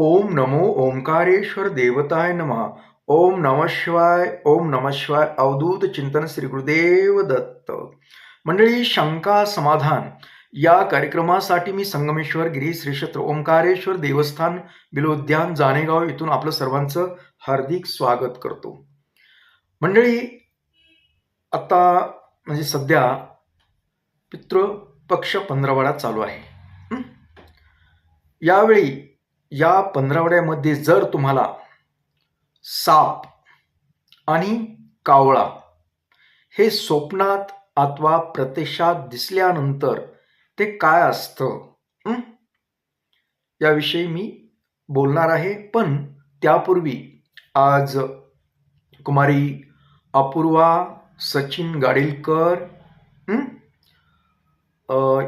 ओम नमो ओंकारेश्वर देवताय नमः। ओम नम शिवाय ओम नम शिवाय अवधूत चिंतन श्री गुरुदेव दत्त। मंडळी शंका समाधान। या कार्यक्रमासाठी मी संगमेश्वर गिरी श्री क्षेत्र ओंकारेश्वर देवस्थान बिलोद्यान जाणेगाव इथून आपलं सर्वांचं हार्दिक स्वागत करतो। मंडळी आता म्हणजे सध्या पितृपक्ष पंधरवडा चालू आहे। यावेळी या पंधरावड्यामध्ये जर तुम्हाला साप आणि कावळा हे स्वप्नात अथवा प्रत्यक्षात दिसल्यानंतर ते काय असतं याविषयी मी बोलणार आहे. पण त्यापूर्वी आज कुमारी अपूर्वा सचिन गाडीलकर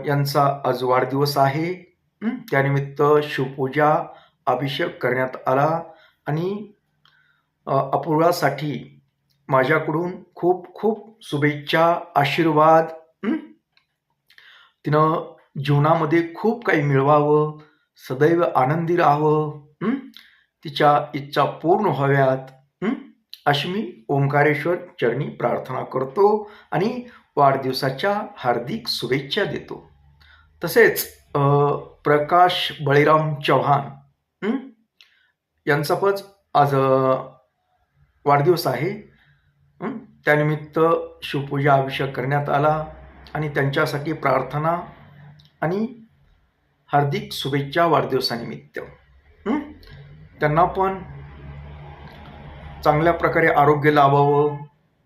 यांचा आज वाढदिवस आहे. त्यानिमित्त शिवपूजा अभिषेक करण्यात आला आणि अपूर्वासाठी माझ्याकडून खूप खूप शुभेच्छा आशीर्वाद तिनं जीवनामध्ये खूप काही मिळवावं सदैव आनंदी राहावं तिच्या इच्छा पूर्ण व्हाव्यात अशी मी ओंकारेश्वर चरणी प्रार्थना करतो आणि वाढदिवसाच्या हार्दिक शुभेच्छा देतो. तसेच प्रकाश बळीराम चव्हाण यांचा पण आज वाढदिवस आहे. त्यानिमित्त शिवपूजा अभिषेक करण्यात आला आणि त्यांच्यासाठी प्रार्थना आणि हार्दिक शुभेच्छा वाढदिवसानिमित्त. त्यांना पण चांगल्या प्रकारे आरोग्य लाभावं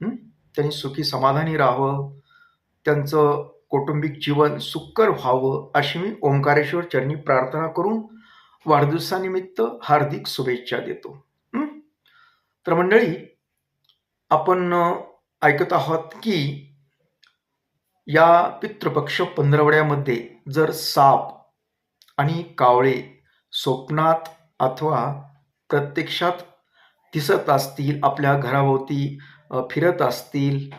त्यांनी सुखी समाधानी राहावं. त्यांचं कौटुंबिक जीवन सुकर व्हावं अशी मी ओंकारेश्वर चरणी प्रार्थना करून वाढदिवसानिमित्त हार्दिक शुभेच्छा देतो. तर मंडळी आपण ऐकत आहोत की या पितृपक्ष पंधरवड्यामध्ये जर साप आणि कावळे स्वप्नात अथवा प्रत्यक्षात दिसत असतील आपल्या घराभोवती फिरत असतील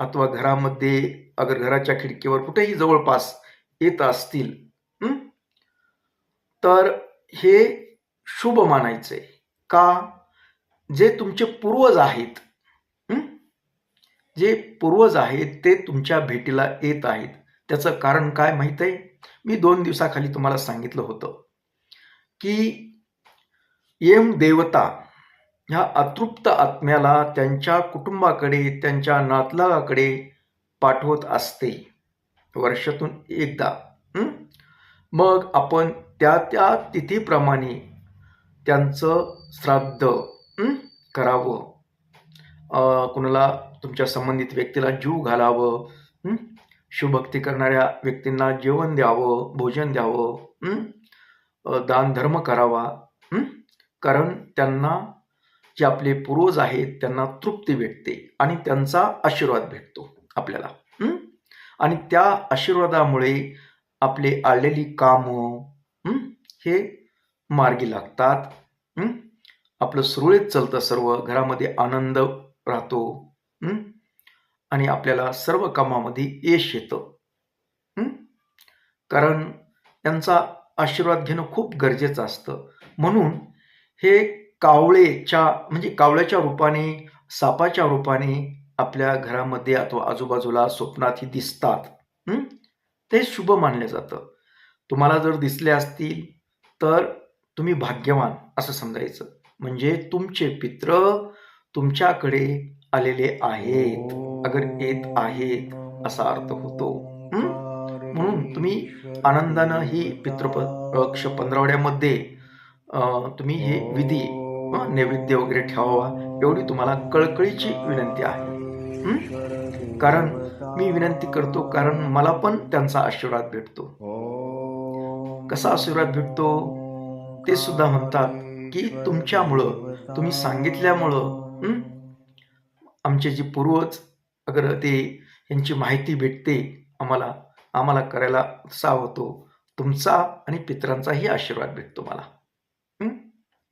अथवा घरामध्ये अगर घराच्या खिडकीवर कुठेही जवळपास येत असतील तर हे शुभ मानायचे. का? जे तुमचे पूर्वज आहेत जे पूर्वज आहेत ते तुमच्या भेटीला येत आहेत. त्याचं कारण काय माहीत आहे मी दोन दिवसाखाली तुम्हाला सांगितलं होतं की येम देवता ह्या अतृप्त आत्म्याला त्यांच्या कुटुंबाकडे त्यांच्या नातलागाकडे पाठवत असते. वर्षातून एकदा. मग आपण त्या त्या तिथीप्रमाणे त्यांचं श्राद्ध करावं. कुणाला तुमच्या संबंधित व्यक्तीला जीव घालावं शिवभक्ती करणाऱ्या व्यक्तींना जेवण द्यावं भोजन द्यावं दानधर्म करावा कारण त्यांना जे आपले पूर्वज आहेत त्यांना तृप्ती भेटते आणि त्यांचा आशीर्वाद भेटतो आपल्याला आणि त्या आशीर्वादामुळे आपले आलेली कामं हे? मार्गी लागतात आपलं सुरळीत चालतं सर्व घरामध्ये आनंद राहतो आणि आपल्याला सर्व कामामध्ये यश येतं कारण त्यांचा आशीर्वाद घेणं खूप गरजेचं असतं. म्हणून हे कावळेच्या म्हणजे कावळ्याच्या रूपाने सापाच्या रूपाने आपल्या घरामध्ये अथवा आजूबाजूला स्वप्नातही दिसतात. ते शुभ मानलं जातं. तुम्हाला जर दिसले असतील तर तुम्ही भाग्यवान असं समजायचं. म्हणजे तुमचे पित्र तुमच्याकडे आलेले आहेत. अगर येत आहेत असा अर्थ होतो. म्हणून तुम्ही आनंदानं ही पितृपक्ष पंधरवड्यामध्ये तुम्ही हे विधी नैवेद्य वगैरे ठेवावा एवढी तुम्हाला कळकळीची विनंती आहे. कारण मी विनंती करतो कारण मला पण त्यांचा आशीर्वाद भेटतो. कसा आशीर्वाद भेटतो? ते सुद्धा म्हणतात की तुमच्यामुळं तुम्ही सांगितल्यामुळं आमचे जे पूर्वज अगर ते यांची माहिती भेटते आम्हाला आम्हाला करायला उत्साह होतो तुमचा आणि पितरांचाही आशीर्वाद भेटतो मला.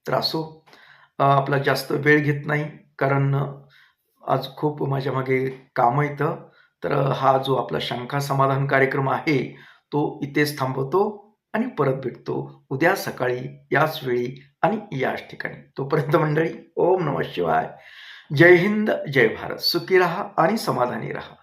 तर असो आपला जास्त वेळ घेत नाही. कारण आज खूप माझ्या मागे कामं येतं तर हा जो आपला शंका समाधान कार्यक्रम आहे तो इथेच थांबवतो आणि परत भेटतो उद्या सकाळी याच वेळी आणि याच ठिकाणी. तोपर्यंत मंडळी ओम नम शिवाय. जय हिंद जय भारत. सुखी राहा आणि समाधानी राहा.